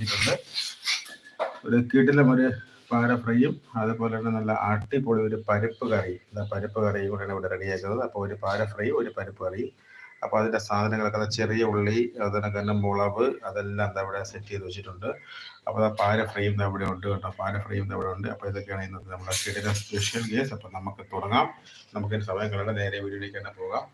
വെച്ചിട്ടുണ്ട് ഒരു കീട്ടിലും ഒരു പാര ഫ്രൈയും അതുപോലെ തന്നെ നല്ല അടിപൊളി ഒരു പരിപ്പ് കറി. പരിപ്പ് കറിയും കൂടെയാണ് ഇവിടെ റെഡിയാക്കുന്നത് അപ്പോൾ ഒരു പാര ഫ്രൈയും ഒരു പരിപ്പ് കറിയും. അപ്പോൾ അതിന്റെ സാധനങ്ങളൊക്കെ ചെറിയ ഉള്ളി അതുപോലെ തന്നെ മുളവ് അതെല്ലാം എന്താ ഇവിടെ സെറ്റ് ചെയ്ത് വെച്ചിട്ടുണ്ട്. അപ്പോൾ ആ പാര ഫ്രൈയും ഇവിടെ ഉണ്ട് കേട്ടോ. പാര ഫ്രൈയും ഇവിടെ ഉണ്ട്. അപ്പോൾ ഇതൊക്കെയാണ് ഇന്നത്തെ നമ്മുടെ കിടിലം സ്പെഷ്യൽ ഗേസ് അപ്പോൾ നമുക്ക് തുടങ്ങാം. നമുക്ക് സമയം കളയാതെ നേരെ വീഡിയോയിലേക്ക് തന്നെ പോകാം.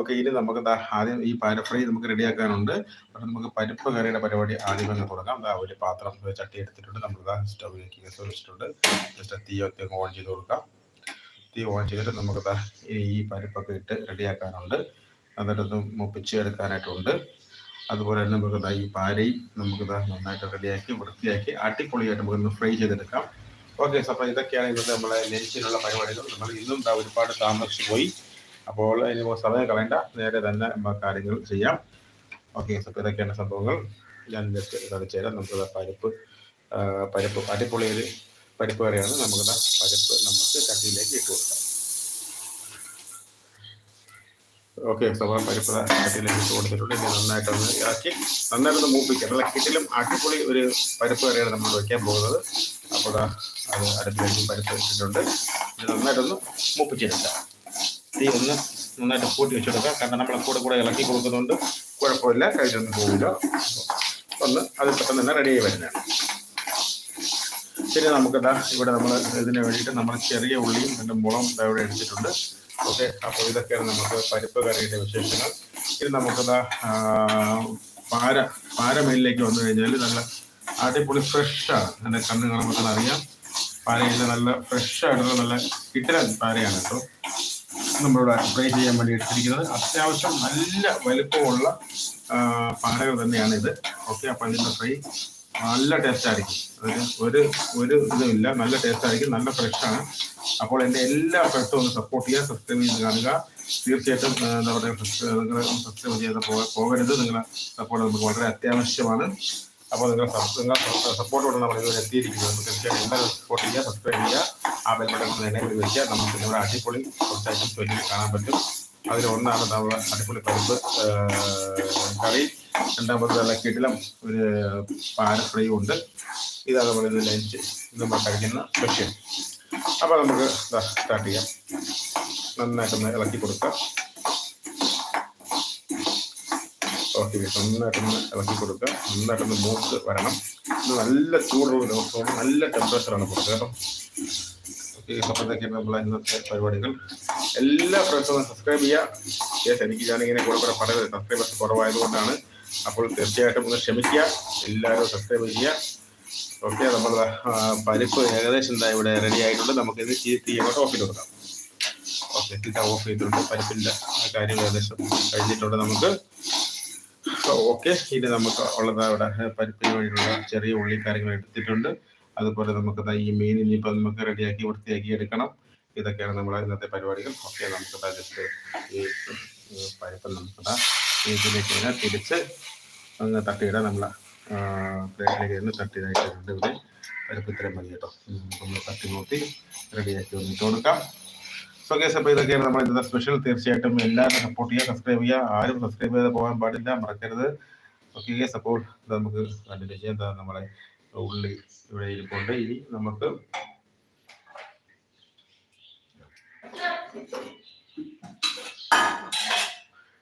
ഓക്കെ ഇനി നമുക്ക് ആദ്യം ഈ പാര ഫ്രൈ നമുക്ക് റെഡിയാക്കാനുണ്ട്. അപ്പോൾ നമുക്ക് പരിപ്പ് കറിയുടെ പരിപാടി ആദ്യം തന്നെ തുടങ്ങാം. ദാ ഒരു പാത്രം ചട്ടി എടുത്തിട്ടുണ്ട്. നമ്മൾ ദാ സ്റ്റൗവിലേക്ക് ഗ്യാസ് വെച്ചിട്ടുണ്ട്. ജസ്റ്റ് തീ ഒക്കെ ഓൺ ചെയ്ത് കൊടുക്കാം. തീ ഓൺ ചെയ്തിട്ട് നമുക്ക് ഈ പരിപ്പൊക്കെ ഇട്ട് റെഡിയാക്കാനുണ്ട്. എന്നിട്ടൊന്ന് മുപ്പിച്ച് എടുക്കാനായിട്ടുണ്ട്. അതുപോലെ തന്നെ നമുക്ക് ഈ പാരയും നമുക്ക് നന്നായിട്ട് റെഡിയാക്കി വൃത്തിയാക്കി അടിപൊളിയായിട്ട് നമുക്കൊന്ന് ഫ്രൈ ചെയ്തെടുക്കാം. ഓക്കെ അപ്പോൾ ഇതൊക്കെയാണ് ഇന്നത്തെ നമ്മളെ ലഞ്ചിനുള്ള പരിപാടികൾ. നമ്മൾ ഇന്നും ഒരുപാട് താമസിച്ചു പോയി. അപ്പോൾ ഇനി സമയം കളയണ്ട. നേരെ തന്നെ കാര്യങ്ങൾ ചെയ്യാം. ഓക്കെ ഇതൊക്കെയാണ് സംഭവങ്ങൾ. ഞാൻ ജസ്റ്റ് കാണിച്ചു തരാം നമുക്ക് പരിപ്പ് പരിപ്പ് അടിപൊളി ഒരു പരിപ്പ് കറിയാണ്. നമുക്ക് പരിപ്പ് നമുക്ക് ചട്ടിയിലേക്ക് ഇട്ട് കൊടുക്കാം. ഓക്കെ സവാ പരിപ്പ് കട്ടിയിലേക്ക് ഇട്ട് കൊടുത്തിട്ടുണ്ട്. ഇനി നന്നായിട്ടൊന്ന് ഇറക്കി നന്നായിട്ടൊന്ന് മൂപ്പിക്കാം. നല്ല കിട്ടിലും അടിപൊളി ഒരു പരിപ്പ് കറിയാണ് നമ്മൾ വയ്ക്കാൻ പോകുന്നത്. അപ്പോൾ അത് അടുപ്പിലേക്ക് പരിപ്പ് വെച്ചിട്ടുണ്ട് ഇത് നന്നായിട്ടൊന്ന് മൂപ്പിച്ചെടുക്കാം. തീ ഒന്ന് നന്നായിട്ട് കൂട്ടി വെച്ചെടുക്കാം കാരണം നമ്മളെ കൂടെ കൂടെ ഇളക്കി കൊടുക്കുന്നുണ്ട്. കുഴപ്പമില്ല. കഴിഞ്ഞൊന്നും പോകില്ല ഒന്ന് അത് പെട്ടെന്ന് തന്നെ റെഡി ആയി വരുന്നതാണ്. പിന്നെ നമുക്കിതാ ഇവിടെ നമ്മൾ ഇതിന് വേണ്ടിയിട്ട് നമ്മൾ ചെറിയ ഉള്ളിയും രണ്ട് മുളം ഇവിടെ എടുത്തിട്ടുണ്ട്. ഓക്കെ. അപ്പോൾ ഇതൊക്കെയാണ് നമുക്ക് പരിപ്പ് കറിയുടെ വിശേഷങ്ങൾ. ഇത് നമുക്കിതാ പാര പാര മേലിലേക്ക് വന്നു കഴിഞ്ഞാൽ നല്ല അടിപൊളി ഫ്രഷാണ് എന്റെ കണ്ണ് കാണുമ്പോൾ അറിയാം. പാരയിൽ നല്ല ഫ്രഷ് ആയിട്ടുള്ള നല്ല കിട്ടലൻ പാരയാണ് കേട്ടോ. നമ്മളിവിടെ ഫ്രൈ ചെയ്യാൻ വേണ്ടി എടുത്തിരിക്കുന്നത് അത്യാവശ്യം നല്ല വലുപ്പമുള്ള പാറകൾ തന്നെയാണ് ഇത്. ഓക്കെ അപ്പം അതിന്റെ ഫ്രൈ നല്ല ടേസ്റ്റ് ആയിരിക്കും. അതിന് ഒരു ഒരു ഇതുമില്ല നല്ല ടേസ്റ്റ് ആയിരിക്കും. നല്ല ഫ്രഷാണ് അപ്പോൾ എന്റെ എല്ലാ ഫ്രണ്ട്സും ഒന്ന് സപ്പോർട്ട് ചെയ്യുക സബ്സ്ക്രൈബ് ചെയ്ത് കാണുക. തീർച്ചയായിട്ടും എന്താ പറയുക നിങ്ങൾ സബ്സ്ക്രൈബ് ചെയ്ത് പോകരുത്. നിങ്ങളെ സപ്പോർട്ട് നമുക്ക് വളരെ അത്യാവശ്യമാണ്. അപ്പോൾ നിങ്ങൾ നിങ്ങളുടെ സപ്പോർട്ടോടെ നമ്മൾ ഇതുവരെ എത്തിയിരിക്കുന്നത് നമുക്ക് തീർച്ചയായിട്ടും എല്ലാവരും സപ്പോർട്ട് ചെയ്യുക സബ്സ്ക്രൈബ് ചെയ്യുക. ആ ബെൽബട്ടൺ എന്നെ വിളിക്കുക നമുക്ക് ഇവിടെ അടിപൊളി കുറച്ച് വെച്ചിട്ട് കാണാൻ പറ്റും. അതിൽ ഒന്നാണ് നമ്മുടെ അടിപൊളി പരിപ്പ് കറി. രണ്ടാമത് നല്ല കിടിലം ഒരു ഫ്രൈ ഉണ്ട്. ഇതാണ് നമ്മൾ ഇത് ലഞ്ച്. ഇത് നമ്മൾ കഴിക്കുന്ന സ്പെഷ്യൽ അപ്പോൾ നമുക്ക് സ്റ്റാർട്ട് ചെയ്യാം. നന്നായിട്ടൊന്ന് ഇളക്കി കൊടുക്കാം. ഓക്കെ നന്നായിട്ടൊന്ന് ഇളക്കി കൊടുക്കുക. നന്നായിട്ടൊന്ന് മൂത്ത് വരണം. ഇത് നല്ല ചൂടുള്ള ദിവസമാണ് നല്ല ടെമ്പറേച്ചറാണ് കൊടുക്കുക കേട്ടോ. ഓക്കെ അപ്പോഴത്തേക്കാണ് നമ്മളെ ഇന്നത്തെ പരിപാടികൾ. എല്ലാ ഫ്രണ്ട്സും സബ്സ്ക്രൈബ് ചെയ്യുക യെസ് എനിക്ക് ഞാനിങ്ങനെ കൂടെ കൂടെ പറയുന്നത് സബ്സ്ക്രൈബേഴ്സ് കുറവായതുകൊണ്ടാണ്. അപ്പോൾ തീർച്ചയായിട്ടും ഒന്ന് ക്ഷമിക്കുക. എല്ലാവരും സബ്സ്ക്രൈബ് ചെയ്യുക. ഓക്കെ നമ്മൾ പരിപ്പ് ഏകദേശം എന്താ ഇവിടെ റെഡി ആയിട്ടുണ്ട്. നമുക്കിത് തീ തീ ഓഫ് ചെയ്ത് കൊടുക്കാം. ഓക്കെ ഓഫ് ചെയ്തിട്ടുണ്ട്. പരിപ്പിന്റെ കാര്യം ഏകദേശം കഴിഞ്ഞിട്ടുണ്ട് നമുക്ക്. ഓക്കെ ഇനി നമുക്ക് ഉള്ളത് അവിടെ പരിപ്പിന് വേണ്ടിയുള്ള ചെറിയ ഉള്ളി കാര്യങ്ങൾ എടുത്തിട്ടുണ്ട്. അതുപോലെ നമുക്ക് ഈ മീൻ ഇനിയിപ്പോൾ നമുക്ക് റെഡിയാക്കി വൃത്തിയാക്കി എടുക്കണം. ഇതൊക്കെയാണ് നമ്മളെ ഇന്നത്തെ പരിപാടികൾ. ഓക്കെ നമുക്ക് ജസ്റ്റ് ഈ പരിപ്പ് നമുക്ക് ഇതിലേക്ക് ഇങ്ങനെ തിരിച്ച് അങ്ങ് തട്ടിയിടാം. നമ്മളെ പ്ലേറ്റിലേക്ക് തന്നെ തട്ടിയതായിട്ടുണ്ട് ഇവിടെ. പരിപ്പ് ഇത്രയും മതി കേട്ടോ. നമ്മൾ തട്ടി നോക്കി റെഡിയാക്കി വന്നിട്ട് കൊടുക്കാം. സോ കേസ് അപ്പോൾ ഇതൊക്കെയാണ് നമ്മുടെ ഇന്നത്തെ സ്പെഷ്യൽ തീർച്ചയായിട്ടും എല്ലാവരും സപ്പോർട്ട് ചെയ്യുക സബ്സ്ക്രൈബ് ചെയ്യുക. ആരും സബ്സ്ക്രൈബ് ചെയ്ത് പോകാൻ പാടില്ല മറക്കരുത്. ഓക്കെ കേസ് അപ്പോൾ നമുക്ക് കണ്ടിന്യൂ ചെയ്യാം. നമ്മളെ ഉള്ളി ഇവിടെ ഇരിപ്പുണ്ട്. ഇനി നമുക്ക്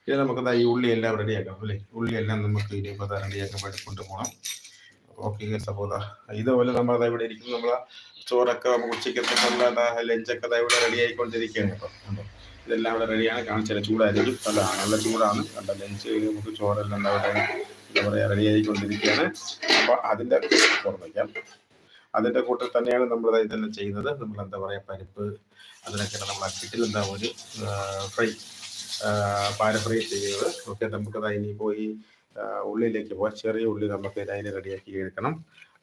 ഇനി നമുക്ക് ഈ ഉള്ളി എല്ലാം റെഡിയാക്കാം അല്ലേ? ഉള്ളി എല്ലാം നമുക്ക് ഇനിയിപ്പോൾ റെഡിയാക്കാൻ വേണ്ടി കൊണ്ടുപോകണം. ഓക്കെ കേസ് അപ്പോൾ ഇതുപോലെ നമ്മൾ ഇവിടെ ഇരിക്കുന്നു. നമ്മളെ ചോറൊക്കെ ഉച്ചക്കത്തേക്കുള്ള ലഞ്ചൊക്കെ ഇവിടെ റെഡി ആയിക്കൊണ്ടിരിക്കുകയാണ് ഇപ്പം. ഇതെല്ലാം ഇവിടെ റെഡിയാണ് കാണിച്ചാൽ ചൂടായിരിക്കും. അല്ല നല്ല ചൂടാണ്. കണ്ട ലഞ്ച് നമുക്ക് ചോറെല്ലാം എന്താ എന്താ പറയുക റെഡി ആയിക്കൊണ്ടിരിക്കുകയാണ്. അപ്പോൾ അതിന്റെ തുറന്നു വയ്ക്കാം അതിന്റെ തന്നെയാണ് നമ്മൾ ഇതെല്ലാം ചെയ്യുന്നത്. നമ്മൾ എന്താ പറയുക പരിപ്പ് അതിനൊക്കെയാണ് നമ്മൾ അക്കിട്ടിൽ എന്താ ഒരു ഫ്രൈ പാര ഫ്രൈ ചെയ്യുന്നത്. ഓക്കെ നമുക്ക് ഇനിയിപ്പോൾ ഈ ആ, ഉള്ളിലേക്ക് പോകാം ചെറിയ ഉള്ളി നമുക്ക് അതിന് റെഡിയാക്കി എടുക്കണം.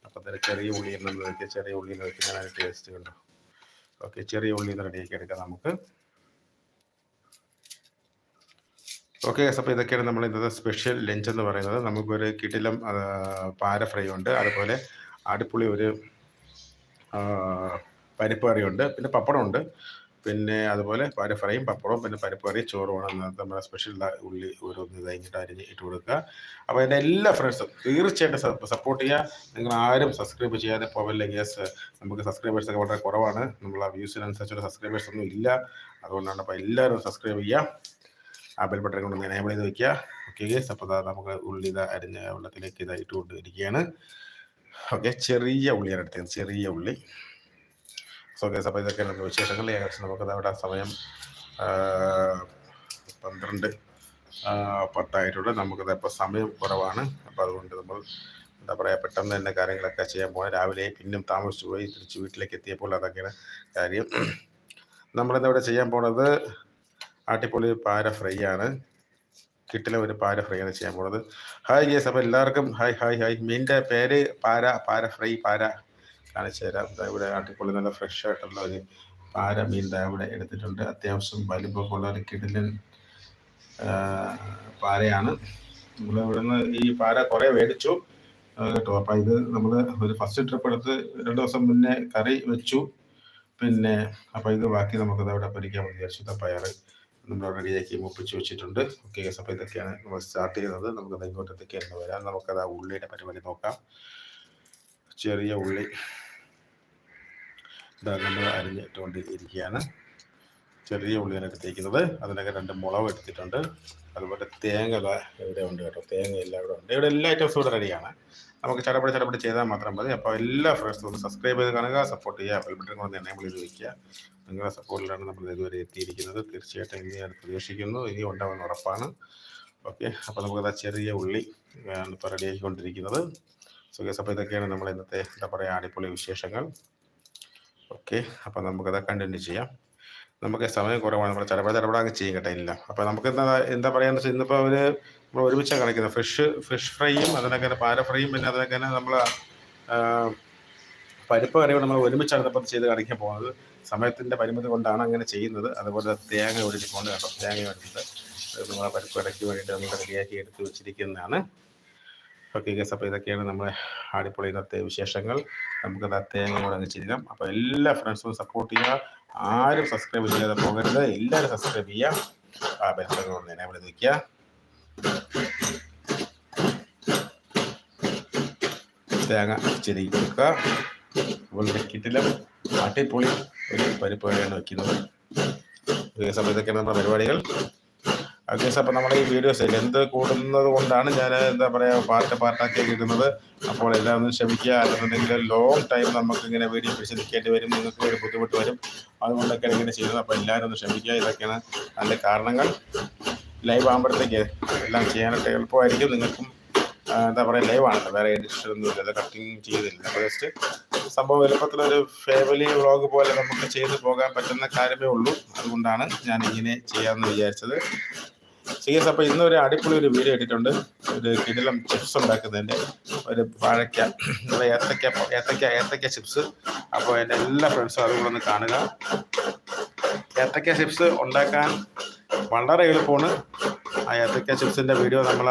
അപ്പോൾ തന്നെ ചെറിയ ഉള്ളി നമ്മൾ വെക്കുക ചെറിയ ഉള്ളി എന്ന് വെച്ചാൽ അതിന് ടേസ്റ്റ് കണ്ടോ? ഓക്കെ ചെറിയ ഉള്ളി എന്ന് റെഡിയാക്കി എടുക്കാം നമുക്ക്. ഓക്കെ അപ്പോൾ ഇതൊക്കെയാണ് നമ്മൾ ഇന്നത്തെ സ്പെഷ്യൽ ലഞ്ച് എന്ന് പറയുന്നത്. നമുക്കൊരു കിടിലം പാര ഫ്രൈ ഉണ്ട്. അതുപോലെ അടിപൊളി ഒരു പരിപ്പ് കറിയുണ്ട്. പിന്നെ പപ്പടമുണ്ട്. പിന്നെ അതുപോലെ പാല ഫ്രൈയും പപ്പടവും പിന്നെ പരിപ്പ് കറി ചോറുമാണ് നമ്മുടെ സ്പെഷ്യൽ ഉള്ളി ഓരോന്ന് കഴിഞ്ഞിട്ട് അരിഞ്ഞ് ഇട്ട് കൊടുക്കുക. അപ്പോൾ എന്റെ എല്ലാ ഫ്രണ്ട്സും തീർച്ചയായിട്ടും സപ്പോർട്ട് ചെയ്യുക. നിങ്ങൾ ആരും സബ്സ്ക്രൈബ് ചെയ്യാതെ പോവല്ലേ ഗ്യാസ് നമുക്ക് സബ്സ്ക്രൈബേഴ്സ് ഒക്കെ വളരെ കുറവാണ്. നമ്മൾ ആ വ്യൂസിനനുസരിച്ചുള്ള സബ്സ്ക്രൈബേഴ്സ് ഒന്നും ഇല്ല. അതുകൊണ്ടാണ് അപ്പോൾ എല്ലാവരും സബ്സ്ക്രൈബ് ചെയ്യുക. ആ ബെൽ ബട്ടൺ കൊണ്ട് എനേബിൾ ചെയ്ത് വെക്കുക. ഓക്കെ ഗേസ് അപ്പോൾ നമുക്ക് ഉള്ളി ഇതാ അരിഞ്ഞ വെള്ളത്തിലേക്ക് ഇതായിട്ട് കൊണ്ടിരിക്കുകയാണ് ഓക്കെ ചെറിയ ഉള്ളിയാണ് എടുത്തത് ചെറിയ ഉള്ളി. സോ ഗേസ് ഇതൊക്കെ നമുക്ക് വിശേഷങ്ങൾ ഏകദേശം നമുക്ക് അവിടെ സമയം പന്ത്രണ്ട് പത്തായിട്ടുണ്ട്. നമുക്കത് ഇപ്പോൾ സമയം കുറവാണ്. അപ്പോൾ അതുകൊണ്ട് നമ്മൾ എന്താ പറയുക പെട്ടെന്ന് തന്നെ കാര്യങ്ങളൊക്കെ ചെയ്യാൻ പോകാൻ രാവിലെ പിന്നും താമസിച്ചു പോയി തിരിച്ച് വീട്ടിലേക്ക് എത്തിയപ്പോൾ അതൊക്കെയാണ് കാര്യം. നമ്മളിന്നിവിടെ ചെയ്യാൻ പോണത് ആട്ടിപ്പൊളി പാര ഫ്രൈ ആണ്. കിട്ടിലെ ഒരു പാര ഫ്രൈ ആണ് ചെയ്യാൻ പോണത്. ഹായ് യെസ് അപ്പോൾ എല്ലാവർക്കും ഹായ് ഹായ് ഹായ് മീന്റെ പേര് പാര പാര ഫ്രൈ പാര. കാണിച്ചു തരാം. ഇവിടെ ആട്ടിപ്പൊളി നല്ല ഫ്രഷ് ആയിട്ടുള്ള ഒരു പാര മീൻ ഇവിടെ എടുത്തിട്ടുണ്ട്. അത്യാവശ്യം വലിപ്പമൊക്കെ ഉള്ള ഒരു കിടിലൻ പാരയാണ്. നമ്മൾ ഇവിടുന്ന് ഈ പാര കുറേ മേടിച്ചു. കേട്ടോ. അപ്പം ഇത് നമ്മൾ ഒരു ഫസ്റ്റ് ട്രിപ്പ് എടുത്ത് രണ്ട് ദിവസം മുന്നേ കറി വെച്ചു. പിന്നെ അപ്പം ഇത് ബാക്കി നമുക്കത് അവിടെ പരിക്കാൻ വിചാരിച്ചു. പയറ് നമ്മൾ റെഡിയാക്കി മുപ്പിച്ച് വെച്ചിട്ടുണ്ട്. ഓക്കെ അപ്പോൾ ഇതൊക്കെയാണ് നമ്മൾ സ്റ്റാർട്ട് ചെയ്യുന്നത്. നമുക്കത് ഇങ്ങോട്ടത്തേക്ക് എന്ന് വരാം. നമുക്കത് ആ ഉള്ളിയുടെ പരിപാടി നോക്കാം. ചെറിയ ഉള്ളി. നമ്മൾ അരിഞ്ഞിട്ടുകൊണ്ട് ഇരിക്കുകയാണ് ചെറിയ ഉള്ളിയാണ് എടുത്തിരിക്കുന്നത് അതിനൊക്കെ രണ്ട് മുളക് എടുത്തിട്ടുണ്ട്. അതുപോലെ തേങ്ങ ഇവിടെ ഉണ്ട് കേട്ടോ. തേങ്ങ എല്ലാം ഇവിടെ ഉണ്ട്. ഇവിടെ എല്ലാ ഐറ്റംസും ഇവിടെ റെഡിയാണ് നമുക്ക് ചടപടി ചടപടി ചെയ്താൽ മാത്രം മതി. അപ്പോൾ എല്ലാ ഫ്രണ്ട്സും ഒന്ന് സബ്സ്ക്രൈബ് ചെയ്ത് കാണുക സപ്പോർട്ട് ചെയ്യുക ബെൽ ബട്ടൺ കൊണ്ട് എനേബിൾ ചെയ്ത് വയ്ക്കുക നിങ്ങളുടെ സപ്പോർട്ടിലാണ് നമ്മൾ ഇതുവരെ എത്തിയിരിക്കുന്നത്. തീർച്ചയായിട്ടും ഇനി ഞാൻ പ്രതീക്ഷിക്കുന്നു. ഇനി ഉണ്ടാവുന്ന ഉറപ്പാണ്. ഓക്കെ അപ്പോൾ നമുക്കത് ചെറിയ ഉള്ളി ഇപ്പോൾ റെഡിയാക്കിക്കൊണ്ടിരിക്കുന്നത് സോ ഗസ് അപ്പോൾ ഇതൊക്കെയാണ് നമ്മൾ ഇന്നത്തെ എന്താ പറയുക അടിപൊളി വിശേഷങ്ങൾ. ഓക്കെ അപ്പോൾ നമുക്കത് കണ്ടിന്യൂ ചെയ്യാം. നമുക്ക് സമയം കുറവാണ് നമ്മൾ ചിലപ്പോൾ ചിലപ്പോൾ അങ്ങ് ചെയ്യും കേട്ടോ ഇല്ല. അപ്പോൾ നമുക്ക് എന്താ എന്താ പറയുക ഇന്നിപ്പോൾ ഒരു നമ്മൾ ഒരുമിച്ചാണ് കളിക്കുന്നത് ഫിഷ് ഫിഷ് ഫ്രൈയും അതിനൊക്കെ തന്നെ പാര ഫ്രൈയും പിന്നെ അതിനൊക്കെ തന്നെ നമ്മൾ പരിപ്പ് കറിയോട് നമ്മൾ ഒരുമിച്ചാണ് ഇപ്പം ചെയ്ത് കാണിക്കാൻ പോകുന്നത്. സമയത്തിന്റെ പരിമിതി കൊണ്ടാണ് അങ്ങനെ ചെയ്യുന്നത്. അതുപോലെ തേങ്ങ ഒഴിച്ചിട്ടുണ്ട് കേട്ടോ തേങ്ങ എടുത്തിട്ട് നമ്മളെ പരിപ്പ് കറിക്ക് വേണ്ടിയിട്ട് നമ്മൾ റെഡിയാക്കി എടുത്ത് വെച്ചിരിക്കുന്നതാണ്. ഓക്കെ ഗസ് അപ്പോൾ ഇതൊക്കെയാണ് നമ്മുടെ ആടിപ്പൊളി ഇന്നത്തെ വിശേഷങ്ങൾ. നമുക്ക് തേങ്ങയോട് അങ്ങ് ചെയ്യാം അപ്പോൾ എല്ലാ ഫ്രണ്ട്സും സപ്പോർട്ട് ചെയ്യുക. ആരും സബ്സ്ക്രൈബ് ചെയ്യാതെ പോകരുത്. എല്ലാവരും സബ്സ്ക്രൈബ് ചെയ്യുക. ആ ബെൽബട്ടൺ ഒന്ന് എനേബിൾ നിൽക്കുക വെക്കുക. തേങ്ങ ചെരി കൊടുക്കുക അതുപോലെ കിട്ടിലും അട്ടിപ്പൊളി ഒരു പരിപ്പ് വഴിയാണ് വെക്കുന്നത്. ഈ സമയത്തൊക്കെയാണ് നമ്മുടെ പരിപാടികൾ. ഓക്കെ അപ്പോൾ നമ്മൾ ഈ വീഡിയോസ് എന്ത് കൂടുന്നത് കൊണ്ടാണ് ഞാൻ എന്താ പറയുക പാർട്ട് പാർട്ടാക്കി ഇടുന്നത് അപ്പോൾ എല്ലാവരും ക്ഷമിക്കുക. അല്ലെന്നുണ്ടെങ്കിൽ ലോങ് ടൈം നമുക്ക് ഇങ്ങനെ വീഡിയോ പിടിച്ച് നിൽക്കേണ്ടി വരും. നിങ്ങൾക്ക് ഒരു ബുദ്ധിമുട്ട് വരും. അതുകൊണ്ടൊക്കെയാണ് ഇങ്ങനെ ചെയ്യുന്നത്. അപ്പോൾ എല്ലാവരും ഒന്ന് ക്ഷമിക്കുക. ഇതൊക്കെയാണ് നല്ല കാരണങ്ങൾ. ലൈവ് ആകുമ്പോഴത്തേക്ക് എല്ലാം ചെയ്യാനായിട്ട് എളുപ്പമായിരിക്കും. നിങ്ങൾക്കും എന്താ പറയുക ലൈവ് ആണല്ലോ. വേറെ എഡിഷൻ ഒന്നും ഇല്ല. കട്ടിങ് ചെയ്തില്ല. അപ്പോൾ ജസ്റ്റ് സംഭവം എളുപ്പത്തിലൊരു ഫാമിലി വ്ളോഗ് പോലെ നമുക്ക് ചെയ്തു പോകാൻ പറ്റുന്ന കാര്യമേ ഉള്ളൂ. അതുകൊണ്ടാണ് ഞാൻ ഇങ്ങനെ ചെയ്യാമെന്ന് വിചാരിച്ചത്. സീരിയസ് അപ്പോൾ ഇന്നൊരു അടിപൊളി ഒരു വീഡിയോ ഇട്ടിട്ടുണ്ട്. ഒരു കിടിലം ചിപ്സ് ഉണ്ടാക്കുന്നതിന്റെ ഒരു വാഴയ്ക്ക ഏത്തക്ക ഏത്തക്ക ഏത്തക്ക ചിപ്സ് അപ്പോൾ എന്റെ എല്ലാ ഫ്രണ്ട്സും അതുകൂടെ ഒന്ന് കാണുക. ഏത്തക്ക ചിപ്സ് ഉണ്ടാക്കാൻ വളരെ എളുപ്പമാണ്. ആ ഏത്തക്ക ചിപ്സിന്റെ വീഡിയോ നമ്മൾ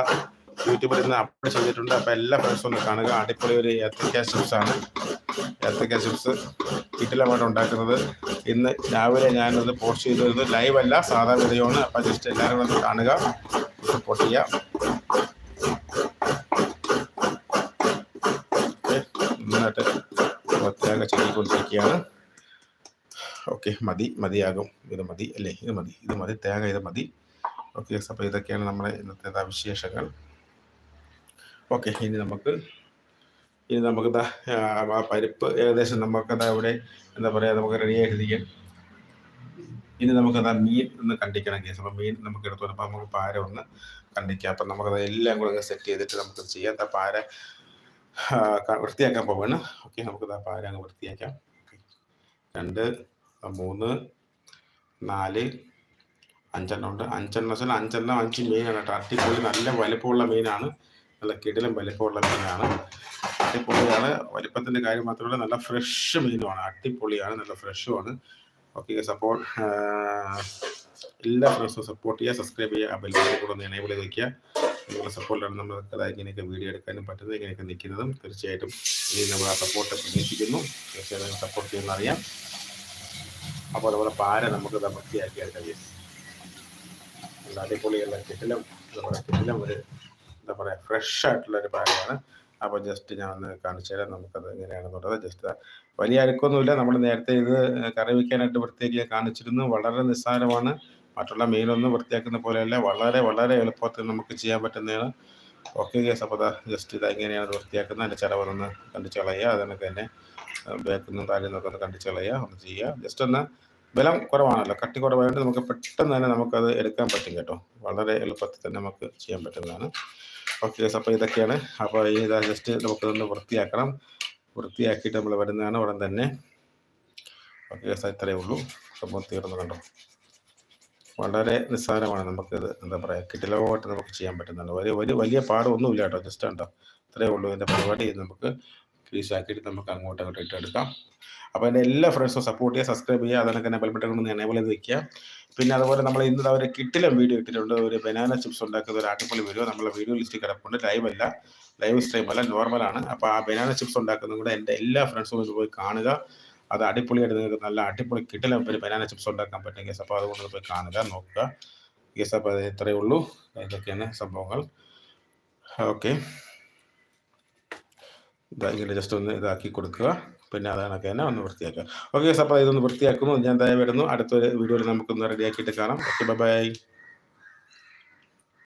യൂട്യൂബിൽ നിന്ന് അപ്ലോഡ് ചെയ്തിട്ടുണ്ട്. അപ്പോൾ എല്ലാ ഫ്രണ്ട്സും കാണുക. അടിപൊളി ഒരു ഏത്തക്ക ആണ്. ഏത്തക്ക ചിപ്സ് വീട്ടിലാണ് ഉണ്ടാക്കുന്നത്. ഇന്ന് രാവിലെ ഞാനത് പോസ്റ്റ് ചെയ്ത് വരുന്നത് ലൈവ് അല്ല സാധാ വീഡിയോ ആണ്. അപ്പോൾ ജസ്റ്റ് എല്ലാവരും ഒന്ന് കാണുക. സപ്പോർട്ട് ചെയ്യുക നന്നായിട്ട് തേങ്ങ ചെല്ലിക്കൊണ്ടിരിക്കുകയാണ് ഓക്കെ മതി മതിയാകും. ഇത് മതി അല്ലേ? ഇത് മതി ഇത് മതി. തേങ്ങ ഇത് മതി. ഓക്കെ അപ്പോൾ ഇതൊക്കെയാണ് നമ്മുടെ ഇന്നത്തെ വിശേഷങ്ങൾ. ഓക്കെ ഇനി നമുക്ക് ഇനി നമുക്ക് ആ, പരിപ്പ് ഏകദേശം നമുക്കതാ ഇവിടെ എന്താ പറയുക നമുക്ക് റെഡി ആയിട്ടിരിക്കാം ഇനി നമുക്കതാ മീൻ ഒന്ന് കണ്ടിക്കണം കേസ് അപ്പം മീൻ നമുക്ക് എടുത്തു അപ്പം നമുക്ക് പാര ഒന്ന് കണ്ടിക്കാം. അപ്പം നമുക്കത് എല്ലാം കൂടെ സെറ്റ് ചെയ്തിട്ട് നമുക്ക് ചെയ്യാം. ദാ പാര വൃത്തിയാക്കാൻ പോവാണ്. ഓക്കെ നമുക്ക് ദാ പാര അങ്ങ് വൃത്തിയാക്കാം. രണ്ട് മൂന്ന് നാല് അഞ്ചെണ്ണം ഉണ്ട്. അഞ്ചെണ്ണം വെച്ചാൽ അഞ്ചെണ്ണം അഞ്ച് മീനാണ് കേട്ടോ. അട്ടിപ്പൊളി നല്ല വലിപ്പമുള്ള മീനാണ്. നല്ല കിടിലും വലിപ്പമുള്ള മീനാണ്. അടിപൊളിയാണ്. വലിപ്പത്തിന്റെ കാര്യം മാത്രമല്ല നല്ല ഫ്രഷ് മീനുമാണ്. അടിപൊളിയാണ് നല്ല ഫ്രഷുമാണ് ഓക്കെ സപ്പോർട്ട് എല്ലാ ഫ്രണ്ട്സും സപ്പോർട്ട് ചെയ്യുക സബ്സ്ക്രൈബ് ചെയ്യുക ബെല്ലിനെ കൂടെ ഒന്ന് എനേബിൾ ചെയ്ത് വയ്ക്കുക നിങ്ങളുടെ സപ്പോർട്ടാണ് നമുക്ക് അതായത് ഇങ്ങനെയൊക്കെ വീഡിയോ എടുക്കാനും പറ്റുന്നത് ഇങ്ങനെയൊക്കെ നിൽക്കുന്നതും. തീർച്ചയായിട്ടും ഇനി നമ്മൾ ആ സപ്പോർട്ട് പ്രതീക്ഷിക്കുന്നു. തീർച്ചയായിട്ടും സപ്പോർട്ട് ചെയ്യുന്ന അറിയാം. അപ്പോൾ അതുപോലെ പാര നമുക്ക് വൃത്തിയാക്കി. നല്ല അടിപൊളിയുള്ള കിട്ടിലും നമ്മുടെ കിട്ടിലും ഒരു എന്താ പറയുക ഫ്രഷ് ആയിട്ടുള്ള ഒരു ബാഗാണ് അപ്പോൾ ജസ്റ്റ് ഞാൻ ഒന്ന് കാണിച്ചു തരാം നമുക്കത് എങ്ങനെയാണെന്നുള്ളത്. ജസ്റ്റ് വലിയ അരക്കൊന്നുമില്ല നമ്മൾ നേരത്തെ ഇത് കറി വയ്ക്കാനായിട്ട് വൃത്തിയാക്കി കാണിച്ചിരുന്നു. വളരെ നിസ്സാരമാണ്. മറ്റുള്ള മീനൊന്നും വൃത്തിയാക്കുന്ന പോലെയല്ല. വളരെ വളരെ എളുപ്പത്തിൽ നമുക്ക് ചെയ്യാൻ പറ്റുന്നതാണ്. ഓക്കെ ഗ്യാസ് അപ്പോൾ ജസ്റ്റ് ഇത് എങ്ങനെയാണ് വൃത്തിയാക്കുന്നത്. അതിന്റെ ചിലവൊന്ന് കണ്ടിച്ച് കളയുക. അതിനൊക്കെ തന്നെ ബേക്കുന്ന താഴ്ന്നൊക്കെ ഒന്ന് കണ്ടിച്ച് കളയുക. ഒന്ന് ചെയ്യുക. ജസ്റ്റ് ഒന്ന് ബലം കുറവാണല്ലോ. കട്ടി കുറവായതുകൊണ്ട് നമുക്ക് പെട്ടെന്ന് തന്നെ നമുക്കത് എടുക്കാൻ പറ്റും കേട്ടോ. വളരെ എളുപ്പത്തിൽ തന്നെ നമുക്ക് ചെയ്യാൻ പറ്റുന്നതാണ്. ഓക്കെ അപ്പോൾ ഇതൊക്കെയാണ് അപ്പോൾ ഈ ഇതാ ജസ്റ്റ് നമുക്കിതൊന്ന് വൃത്തിയാക്കണം. വൃത്തിയാക്കിയിട്ട് നമ്മൾ വരുന്നതാണ് ഉടൻ തന്നെ. ഓക്കെ ഇത്രയേ ഉള്ളൂ. സംഭവം തീർന്നു കണ്ടോ? വളരെ നിസ്സാരമാണ് നമുക്കിത് എന്താ പറയുക കിട്ടിലോട്ട് നമുക്ക് ചെയ്യാൻ പറ്റുന്നുണ്ട് വലിയ വലിയ പാടൊന്നുമില്ല കേട്ടോ ജസ്റ്റ് ഉണ്ടോ ഇത്രയേ ഉള്ളൂ ഇതിന്റെ പരിപാടി. നമുക്ക് ക്രീസ് ആക്കിയിട്ട് നമുക്ക് അങ്ങോട്ട് അങ്ങോട്ട് ഇട്ടെടുക്കാം അപ്പോൾ എന്റെ എല്ലാ ഫ്രണ്ട്സും സപ്പോർട്ട് ചെയ്യുക സബ്സ്ക്രൈബ് ചെയ്യുക അതിനൊക്കെ തന്നെ ബെൽബട്ടൺ ഒന്ന് എനേബിൾ ചെയ്ത് വെക്കുക. പിന്നെ അതുപോലെ നമ്മൾ ഇന്ന് ഒരു കിട്ടിലും വീഡിയോ ഇട്ടിട്ടുണ്ട്. ഒരു ബനാന ചിപ്സ് ഉണ്ടാക്കുന്ന ഒരു അടിപൊളി വീഡിയോ നമ്മളെ വീഡിയോ ലിസ്റ്റ് കിടപ്പുണ്ട്. ലൈവ് അല്ല. ലൈവ് സ്ട്രീം അല്ല. നോർമലാണ് അപ്പോൾ ആ ബനാന ചിപ്സ് ഉണ്ടാക്കുന്ന കൂടെ എന്റെ എല്ലാ ഫ്രണ്ട്സും ഒന്ന് പോയി കാണുക. അത് അടിപൊളിയായിട്ട് നിങ്ങൾക്ക് നല്ല അടിപൊളി കിട്ടിലും ഒരു ബനാന ചിപ്സ് ഉണ്ടാക്കാൻ പറ്റും ഗസ് അപ്പോൾ അതുകൊണ്ട് പോയി കാണുക നോക്കുക. ഗസ് അപ്പോൾ അത് ഇത്രയേ ഉള്ളൂ. ഇതൊക്കെയാണ് സംഭവങ്ങൾ. ഓക്കെ ഇതാ ഇങ്ങനെ ജസ്റ്റ് ഒന്ന് ഇതാക്കി കൊടുക്കുക. പിന്നെ അതാണൊക്കെ തന്നെ ഒന്ന് വൃത്തിയാക്കുക. ഓക്കെ അപ്പോൾ ഇതൊന്ന് വൃത്തിയാക്കുന്നു ഞാൻ ദയ വരുന്നു. അടുത്തൊരു വീഡിയോയിൽ നമുക്കൊന്ന് റെഡിയാക്കിയിട്ട് കാണാം. Okay bye